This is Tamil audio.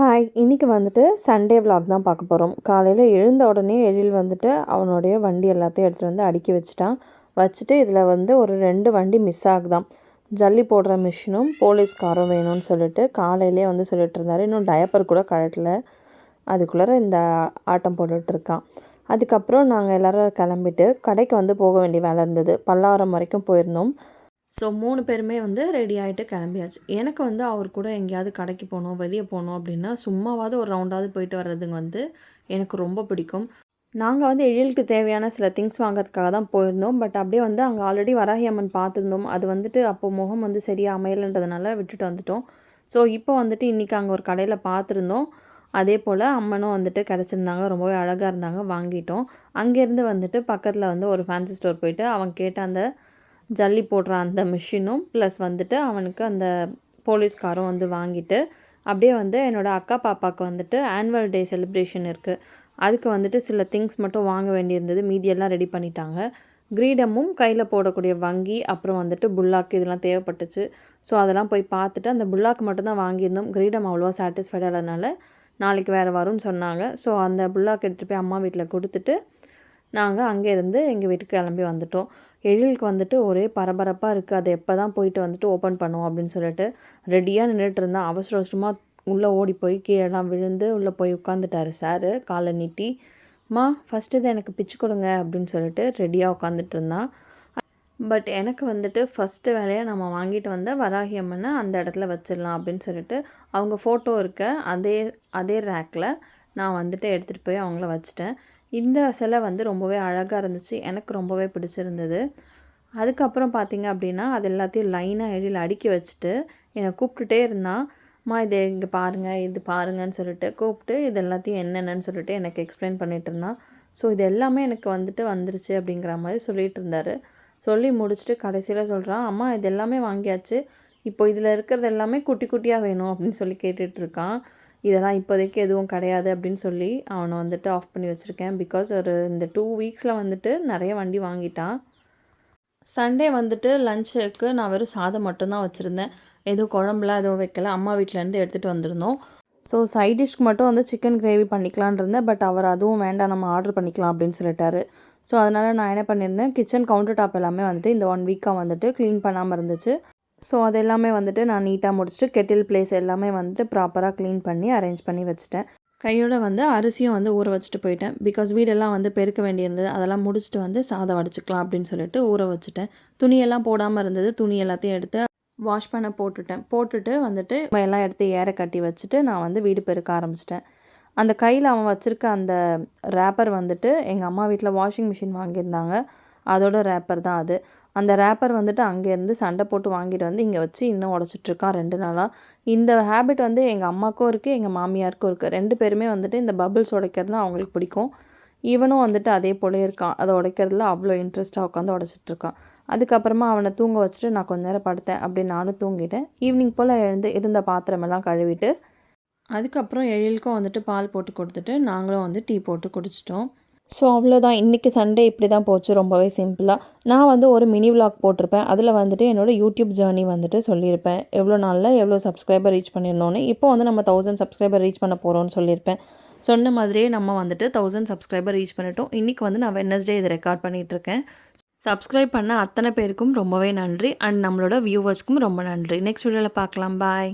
ஹாய் இன்றைக்கி வந்துட்டு சண்டே விலாக் தான் பார்க்க போகிறோம் காலையில் எழுந்த உடனே எழில் வந்துட்டு அவனுடைய வண்டி எல்லாத்தையும் எடுத்துகிட்டு வந்து அடுக்கி வச்சுட்டான். வச்சுட்டு இதில் வந்து ஒரு ரெண்டு வண்டி மிஸ் ஆகுதான் ஜல்லி போடுற மிஷினும் போலீஸ் காரும் வேணும்னு சொல்லிட்டு காலையிலே வந்து சொல்லிட்டு இருந்தார். இன்னும் டயப்பர் கூட கழட்டல. அதுக்குள்ளார இந்த ஆட்டம் போட்டுட்ருக்கான் அதுக்கப்புறம் நாங்கள் எல்லோரும் கிளம்பிட்டு கடைக்கு வந்து போக வேண்டிய வேலை இருந்தது. பல்லாவரம் வரைக்கும் போயிருந்தோம். ஸோ மூணு பேருமே வந்து ரெடி ஆகிட்டு கிளம்பியாச்சு. எனக்கு வந்து அவர் கூட எங்கேயாவது கடைக்கு போகணும் வெளியே போகணும் அப்படின்னா சும்மாவாவது ஒரு ரவுண்டாவது போயிட்டு வர்றதுங்க வந்து எனக்கு ரொம்ப பிடிக்கும். நாங்கள் வந்து எழிலுக்கு தேவையான சில திங்ஸ் வாங்குறதுக்காக தான் போயிருந்தோம். பட் அப்படியே வந்து அங்கே ஆல்ரெடி வராகி அம்மன் பார்த்துருந்தோம். அது வந்துட்டு அப்போது முகம் வந்து சரியாக அமையலைன்றதுனால விட்டுட்டு வந்துட்டோம். ஸோ இப்போ வந்துட்டு இன்றைக்கி அங்கே ஒரு கடையில் பார்த்துருந்தோம். அதே போல் அம்மனும் வந்துட்டு கிடச்சிருந்தாங்க. ரொம்பவே அழகாக இருந்தாங்க. வாங்கிட்டோம். அங்கேருந்து வந்துட்டு பக்கத்தில் வந்து ஒரு ஃபேன்சி ஸ்டோர் போயிட்டு அவன் கேட்ட அந்த ஜல்லி போடுற அந்த மிஷினும் ப்ளஸ் வந்துட்டு அவனுக்கு அந்த போலீஸ்காரும் வந்து வாங்கிட்டு அப்படியே வந்து என்னோடய அக்கா பாப்பாவுக்கு வந்துட்டு ஆனுவல் டே செலிப்ரேஷன் இருக்குது அதுக்கு வந்துட்டு சில திங்ஸ் மட்டும் வாங்க வேண்டியிருந்தது. மீதியெல்லாம் ரெடி பண்ணிட்டாங்க. கிரீடமும் கையில் போடக்கூடிய வங்கி அப்புறம் வந்துட்டு புல்லாக்கு இதெல்லாம் தேவைப்பட்டுச்சு. ஸோ அதெல்லாம் போய் பார்த்துட்டு அந்த புல்லாக்கு மட்டும்தான் வாங்கியிருந்தோம். கிரீடம் அவ்வளோவா சாட்டிஸ்ஃபைட் ஆனதுனால நாளைக்கு வேறு வரும்னு சொன்னாங்க. ஸோ அந்த புல்லாக்கு எடுத்துகிட்டு போய் அம்மா வீட்டில் கொடுத்துட்டு நாங்கள் அங்கேருந்து எங்கள் வீட்டுக்கு கிளம்பி வந்துட்டோம். எழிலுக்கு வந்துட்டு ஒரே பரபரப்பாக இருக்குது அது எப்போ தான் போயிட்டு வந்துட்டு ஓப்பன் பண்ணுவோம் அப்படின்னு சொல்லிட்டு ரெடியாக நின்றுட்டு இருந்தான். அவசர அவசரமாக உள்ளே ஓடி போய் கீழெல்லாம் விழுந்து உள்ளே போய் உட்காந்துட்டாரு சாரு காலை நீட்டி மா ஃபஸ்ட்டு இதை எனக்கு பிச்சு கொடுங்க அப்படின்னு சொல்லிட்டு ரெடியாக உட்காந்துட்டு இருந்தான். பட் எனக்கு வந்துட்டு ஃபஸ்ட்டு வேலையை நம்ம வாங்கிட்டு வந்த வராகி அம்மனை அந்த இடத்துல வச்சிடலாம் அப்படின்னு சொல்லிட்டு அவங்க ஃபோட்டோ இருக்க அதே அதே ரேக்கில் நான் வந்துட்டு எடுத்துகிட்டு போய் அவங்கள வச்சுட்டேன். இந்த சிலை வந்து ரொம்பவே அழகாக இருந்துச்சு. எனக்கு ரொம்பவே பிடிச்சிருந்தது. அதுக்கப்புறம் பார்த்தீங்க அப்படின்னா அது எல்லாத்தையும் லைனாக எழில் அடுக்கி வச்சுட்டு என்னை கூப்பிட்டுட்டே இருந்தான். மா இது இங்கே பாருங்கள் இது பாருங்கன்னு சொல்லிட்டு கூப்பிட்டு இது எல்லாத்தையும் என்னென்னு சொல்லிட்டு எனக்கு எக்ஸ்பிளைன் பண்ணிகிட்டு இருந்தான். ஸோ இது எல்லாமே எனக்கு வந்துட்டு வந்துருச்சு அப்படிங்கிற மாதிரி சொல்லிகிட்டு இருந்தார். சொல்லி முடிச்சுட்டு கடைசியில் சொல்கிறான் அம்மா இது எல்லாமே வாங்கியாச்சு. இப்போ இதில் இருக்கிறது எல்லாமே குட்டி குட்டியாக வேணும் அப்படின்னு சொல்லி கேட்டுட்ருக்கான் இதெல்லாம் இப்போதைக்கு எதுவும் கிடையாது அப்படின்னு சொல்லி அவனை வந்துட்டு ஆஃப் பண்ணி வச்சுருக்கேன். பிகாஸ் ஒரு இந்த டூ வீக்ஸில் வந்துட்டு நிறைய வண்டி வாங்கிட்டான். சண்டே வந்துட்டு லஞ்சுக்கு நான் வெறும் சாதம் மட்டும்தான் வச்சுருந்தேன். எதுவும் குழம்புலாம் எதுவும் வைக்கல. அம்மா வீட்டிலேருந்து எடுத்துகிட்டு வந்திருந்தோம். ஸோ சைட் டிஷ்க்கு மட்டும் வந்து சிக்கன் கிரேவி பண்ணிக்கலான் இருந்தேன். பட் அவர் அதுவும் வேண்டாம் நம்ம ஆர்டர் பண்ணிக்கலாம் அப்படின்னு சொல்லிட்டாரு. ஸோ அதனால் நான் என்ன பண்ணியிருந்தேன்? கிச்சன் கவுண்டர் டாப் எல்லாமே வந்துட்டு இந்த ஒன் வீக்காக வந்துட்டு க்ளீன் பண்ணாமல் இருந்துச்சு. ஸோ அது எல்லாமே வந்துட்டு நான் நீட்டாக முடிச்சுட்டு கெட்டில் பிளேஸ் எல்லாமே வந்துட்டு ப்ராப்பராக க்ளீன் பண்ணி அரேஞ்ச் பண்ணி வச்சுட்டேன். கையோட வந்து அரிசியும் வந்து ஊற வச்சுட்டு போயிட்டேன். பிகாஸ் வீடெல்லாம் வந்து பெருக்க வேண்டியிருந்தது. அதெல்லாம் முடிச்சுட்டு வந்து சாதம் வடிச்சுக்கலாம் அப்படின்னு சொல்லிட்டு ஊற வச்சுட்டேன். துணியெல்லாம் போடாமல் இருந்தது. துணி எல்லாத்தையும் எடுத்து வாஷ் பண்ண போட்டுட்டேன். போட்டுட்டு வந்துட்டு எல்லாம் எடுத்து ஏற கட்டி வச்சுட்டு நான் வந்து வீடு பெருக்க ஆரம்பிச்சிட்டேன். அந்த கையில் அவன் வச்சுருக்க அந்த ரேப்பர் வந்துட்டு எங்கள் அம்மா வீட்டில் வாஷிங் மிஷின் வாங்கியிருந்தாங்க. அதோட ரேப்பர் தான் அது. அந்த ரேப்பர் வந்துட்டு அங்கேருந்து சண்டை போட்டு வாங்கிட்டு வந்து இங்கே வச்சு இன்னும் உடச்சிட்ருக்கான் ரெண்டு நாளாக இந்த ஹேபிட் வந்து எங்கள் அம்மாவுக்கும் இருக்குது எங்கள் மாமியாருக்கும் இருக்குது ரெண்டு பேருமே வந்துட்டு இந்த பபிள்ஸ் உடைக்கிறது அவங்களுக்கு பிடிக்கும். இவனும் வந்துட்டு அதே போல இருக்கான். அதை உடைக்கிறதுல அவ்வளோ இன்ட்ரெஸ்ட்டாக உட்காந்து உடச்சிட்ருக்கான். அதுக்கப்புறமா அவனை தூங்க வச்சுட்டு நான் கொஞ்ச நேரம் படுத்தேன் அப்படி நானும் தூங்கிட்டேன். ஈவினிங் போல் எழுந்து இருந்த பாத்திரமெல்லாம் கழுவிட்டு அதுக்கப்புறம் எழிலுக்கும் வந்துட்டு பால் போட்டு கொடுத்துட்டு நாங்களும் வந்து டீ போட்டு குடிச்சிட்டோம். ஸோ அவ்வளோதான் இன்றைக்கி சண்டே இப்படி தான் போச்சு ரொம்பவே சிம்பிளாக நான் வந்து ஒரு மினி விளாக் போட்டிருப்பேன். அதில் வந்துட்டு என்னோடய யூடியூப் ஜேர்னி வந்துட்டு சொல்லியிருப்பேன். எவ்வளோ நாளில் எவ்வளோ சப்ஸ்கிரைபர் ரீச் பண்ணியிருந்தோன்னு இப்போ வந்து நம்ம தௌசண்ட் சப்ஸ்கிரைபர் ரீச் பண்ண போகிறோம்னு சொல்லியிருப்பேன். சொன்ன மாதிரியே நம்ம வந்துட்டு தௌசண்ட் சப்ஸ்கிரைபர் ரீச் பண்ணிட்டோம். இன்றைக்கி வந்து நான் வெட்னஸ்டே இது ரெக்கார்ட் பண்ணிகிட்ருக்கேன் சப்ஸ்கிரைப் பண்ண அத்தனை பேருக்கும் ரொம்பவே நன்றி. அண்ட் நம்மளோட வியூவர்ஸ்க்கும் ரொம்ப நன்றி. நெக்ஸ்ட் வீடியோவில் பார்க்கலாம். பாய்